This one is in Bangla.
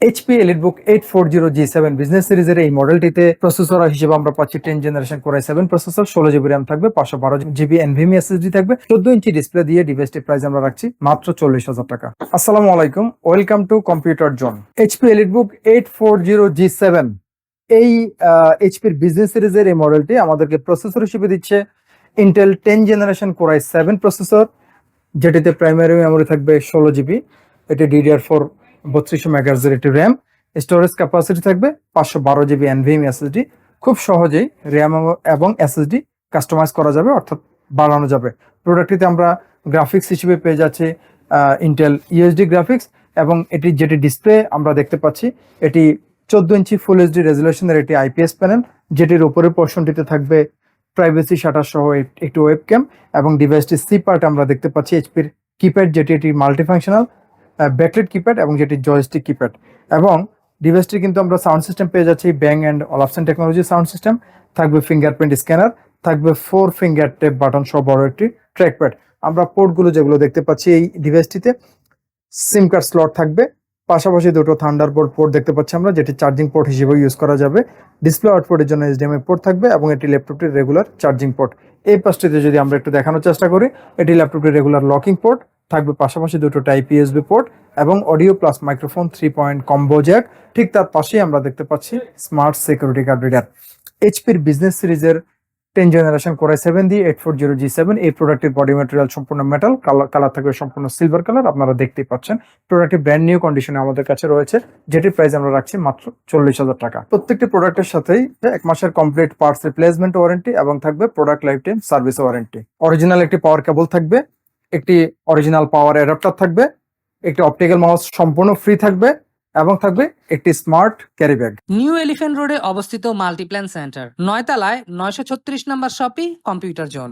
HP EliteBook eight four zero G seven business সিরিজের এই মডেলটিতে প্রসেসর হিসেবে আমরা পাচ্ছি ten generation core i seven processor ষোলো জিবি র্যাম থাকবে, পাঁচশো বারো জিবি এনভিএমি এসএসডি থাকবে, চোদ্দ ইঞ্চি ডিসপ্লে দিয়ে ডিভাইসটির প্রাইস আমরা রাখছি মাত্র চল্লিশ হাজার টাকা। আসসালামু আলাইকুম welcome to computer zone HP EliteBook eight four zero G seven এই এইচপির বিজনেস সিরিজের এই মডেলটি আমাদেরকে প্রসেসর হিসেবে দিচ্ছে Intel ten generation core i seven processor যেটিতে প্রাইমারি মেমোরি থাকবে ষোলো জিবি এটি ডিডিআর ফোর বত্রিশশো মেগাহার্জের একটি র্যাম স্টোরেজ ক্যাপাসিটি থাকবে পাঁচশো বারো জিবি এনভিএম এসএসডি খুব সহজেই র্যাম এবং এসএসডি কাস্টমাইজ করা যাবে, অর্থাৎ বাড়ানো যাবে। প্রোডাক্টটিতে আমরা গ্রাফিক্স হিসেবে পেয়ে যাচ্ছি ইন্টেল ইউএসডি গ্রাফিক্স এবং এটি যেটি ডিসপ্লে আমরা দেখতে পাচ্ছি, এটি চোদ্দ ইঞ্চি ফুল এইচডি রেজুলেশনের একটি আইপিএস প্যানেল যেটির উপরের পোর্শনটিতে থাকবে প্রাইভেসি শাটার সহ একটি ওয়েব ক্যাম এবং ডিভাইসটি সি পার্ট আমরা দেখতে পাচ্ছি এইচপির কিপ্যাড যেটি এটি মাল্টিফাংশনাল ব্যাকলেট কিপ্যাড এবং যেটি জয়স্টিক কিপ্যাড। এবং ডিভাইসটি কিন্তু আমরা সাউন্ড সিস্টেম পেয়ে যাচ্ছি Bang and Olufsen technology sound system থাকবে ফিঙ্গারপ্রিন্ট স্ক্যানার থাকবে ফোর ফিঙ্গার টেপ বাটন সহ বড় একটি ট্র্যাকপ্যাড আমরা পোর্টগুলো যেগুলো দেখতে পাচ্ছি এই ডিভাইসটিতে সিম কার্ড স্লট থাকবে। পাশাপাশি দুটো থান্ডারবোল্ট পোর্ট দেখতে পাচ্ছি আমরা, যেটি চার্জিং পোর্ট হিসেবে ইউজ করা যাবে। ডিসপ্লে আউটপুটের জন্য এইচডিএমআই পোর্ট থাকবে এবং এটি ল্যাপটপটির রেগুলার চার্জিং পোর্ট এই পাশটিতে যদি আমরা একটু দেখানোর চেষ্টা করি, এটি ল্যাপটপটির রেগুলার লকিং পোর্ট থাকবে পাশাপাশি দুটো টাইপ ইউএসবি পোর্ট এবং audio plus microphone three point combo jack ঠিক তার পাশেই আমরা দেখতে পাচ্ছি স্মার্ট সিকিউরিটি গার্ড রিডার এইচপির বিজনেস সিরিজের ten generation core i seven দিয়ে eight four zero G seven এই প্রোডাক্টের বডি ম্যাটেরিয়াল সম্পূর্ণ মেটাল কালার কালার থাকবে সম্পূর্ণ সিলভার কালার আপনারা দেখতেই পাচ্ছেন। প্রোডাক্টটি ব্র্যান্ড নিউ কন্ডিশনে আমাদের কাছে রয়েছে, যেটির প্রাইস আমরা রাখছি মাত্র চল্লিশ হাজার টাকা। প্রত্যেকটি প্রোডাক্টের সাথেই এক মাসের কমপ্লিট পার্টস রিপ্লেসমেন্ট ওয়ারেন্টি এবং থাকবে product lifetime service warranty original একটি পাওয়ার কেবল থাকবে একটি অরিজিনাল পাওয়ার অ্যাডাপ্টার থাকবে, একটি অপটিক্যাল মাউস সম্পূর্ণ ফ্রি থাকবে এবং থাকবে একটি smart carry bag new elephant রোডে অবস্থিত মাল্টিপ্ল্যান সেন্টার নয়তলায় নয়শো ছত্রিশ নম্বর শপি কম্পিউটার জোন